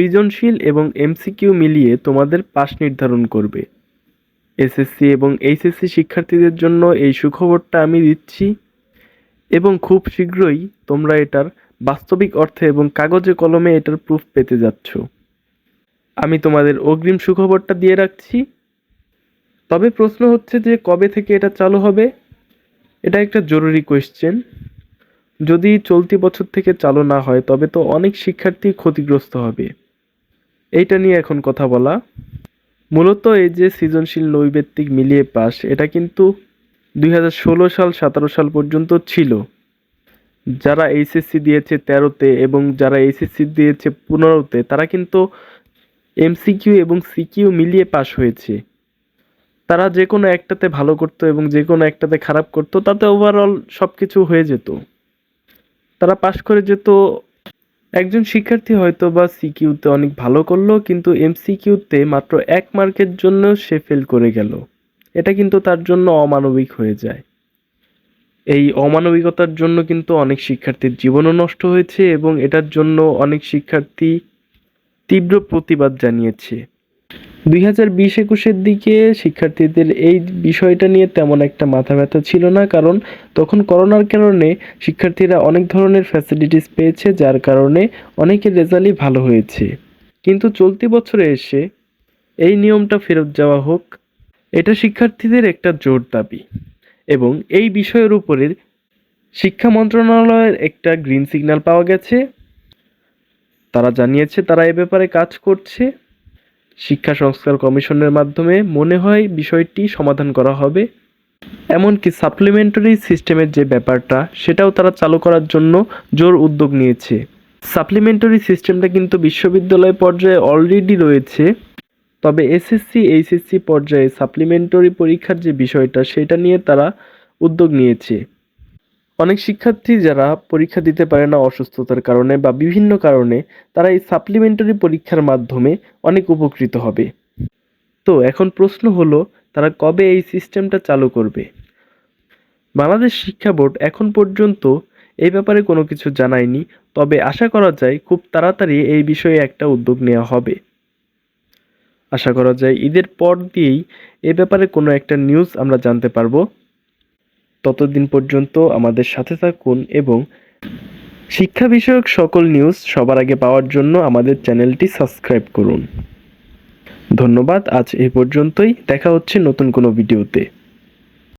সৃজনশীল এবং এমসিকিউ মিলিয়ে তোমাদের পাস নির্ধারণ করবে। এসএসসি এবং এইচএসসি শিক্ষার্থীদের জন্য এই সুখবরটা আমি দিচ্ছি এবং খুব শীঘ্রই তোমরা এটার বাস্তবিক অর্থে এবং কাগজে কলমে এটার প্রুফ পেতে যাচ্ছ। আমি তোমাদের অগ্রিম সুখবরটা দিয়ে রাখছি। তবে প্রশ্ন হচ্ছে যে কবে থেকে এটা চালু হবে? এটা একটা জরুরি কোয়েশ্চেন যদি চলতি বছর থেকে চালু না হয়, তবে তো অনেক শিক্ষার্থী ক্ষতিগ্রস্ত হবে। এইটা নিয়ে এখন কথা বলা। মূলত এই যে সৃজনশীল নৈবেত্তিক মিলিয়ে পাস, এটা কিন্তু দুই হাজার ষোলো সাল, সতেরো সাল পর্যন্ত ছিল। যারা এইচএসসি দিয়েছে তেরোতে এবং যারা এইচএসসি দিয়েছে পনেরোতে, তারা কিন্তু এমসিকিউ এবং সিকিউ মিলিয়ে পাস হয়েছে। তারা যে কোনো একটাতে ভালো করতো এবং যে কোনো একটাতে খারাপ করতো, তাতে ওভারঅল সব কিছু হয়ে যেত। তারা পাশ করে যেত একজন শিক্ষার্থী হয়তো বা সিকিউতে অনেক ভালো করল, কিন্তু এমসিকিউতে মাত্র এক মার্কের জন্য সে ফেল করে গেল। এটা কিন্তু তার জন্য অমানবিক হয়ে যায়। এই অমানবিকতার জন্য কিন্তু অনেক শিক্ষার্থীর জীবনও নষ্ট হয়েছে এবং এটার জন্য অনেক শিক্ষার্থী তীব্র প্রতিবাদ জানিয়েছে। দুই হাজার বিশ একুশের দিকে শিক্ষার্থীদের এই বিষয়টা নিয়ে তেমন একটা মাথা ব্যথা ছিল না, কারণ তখন করোনার কারণে শিক্ষার্থীরা অনেক ধরনের ফ্যাসিলিটিস পেয়েছে, যার কারণে অনেকের রেজাল্টই ভালো হয়েছে। কিন্তু চলতি বছরে এসে এই নিয়মটা ফেরত যাওয়া হোক, এটা শিক্ষার্থীদের একটা জোর দাবি এবং এই বিষয়ের উপরে শিক্ষা মন্ত্রণালয়ের একটা গ্রিন সিগন্যাল পাওয়া গেছে। তারা জানিয়েছে তারা এ ব্যাপারে কাজ করছে। শিক্ষা সংস্কার কমিশনের মাধ্যমে মনে হয় বিষয়টি সমাধান করা হবে। এমনকি সাপ্লিমেন্টারি সিস্টেমের যে ব্যাপারটা, সেটাও তারা চালু করার জন্য জোর উদ্যোগ নিয়েছে। সাপ্লিমেন্টারি সিস্টেমটা কিন্তু বিশ্ববিদ্যালয় পর্যায়ে অলরেডি রয়েছে। তবে এসএসসি, এইচএসসি পর্যায়ে সাপ্লিমেন্টারি পরীক্ষার যে বিষয়টা, সেটা নিয়ে তারা উদ্যোগ নিয়েছে। অনেক শিক্ষার্থী যারা পরীক্ষা দিতে পারে না অসুস্থতার কারণে বা বিভিন্ন কারণে, তারা এই সাপ্লিমেন্টারি পরীক্ষার মাধ্যমে অনেক উপকৃত হবে। তো এখন প্রশ্ন হলো, তারা কবে এই সিস্টেমটা চালু করবে? বাংলাদেশ শিক্ষা বোর্ড এখন পর্যন্ত এই ব্যাপারে কোনো কিছু জানায়নি, তবে আশা করা যায় খুব তাড়াতাড়ি এই বিষয়ে একটা উদ্যোগ নেওয়া হবে। আশা করা যায় ঈদের পর দিয়েই এ ব্যাপারে কোনো একটা নিউজ আমরা জানতে পারব। ততদিন পর্যন্ত আমাদের সাথে থাকুন এবং শিক্ষা বিষয়ক সকল নিউজ সবার আগে পাওয়ার জন্য আমাদের চ্যানেলটি সাবস্ক্রাইব করুন। ধন্যবাদ, আজ এ পর্যন্তই। দেখা হচ্ছে নতুন কোনো ভিডিওতে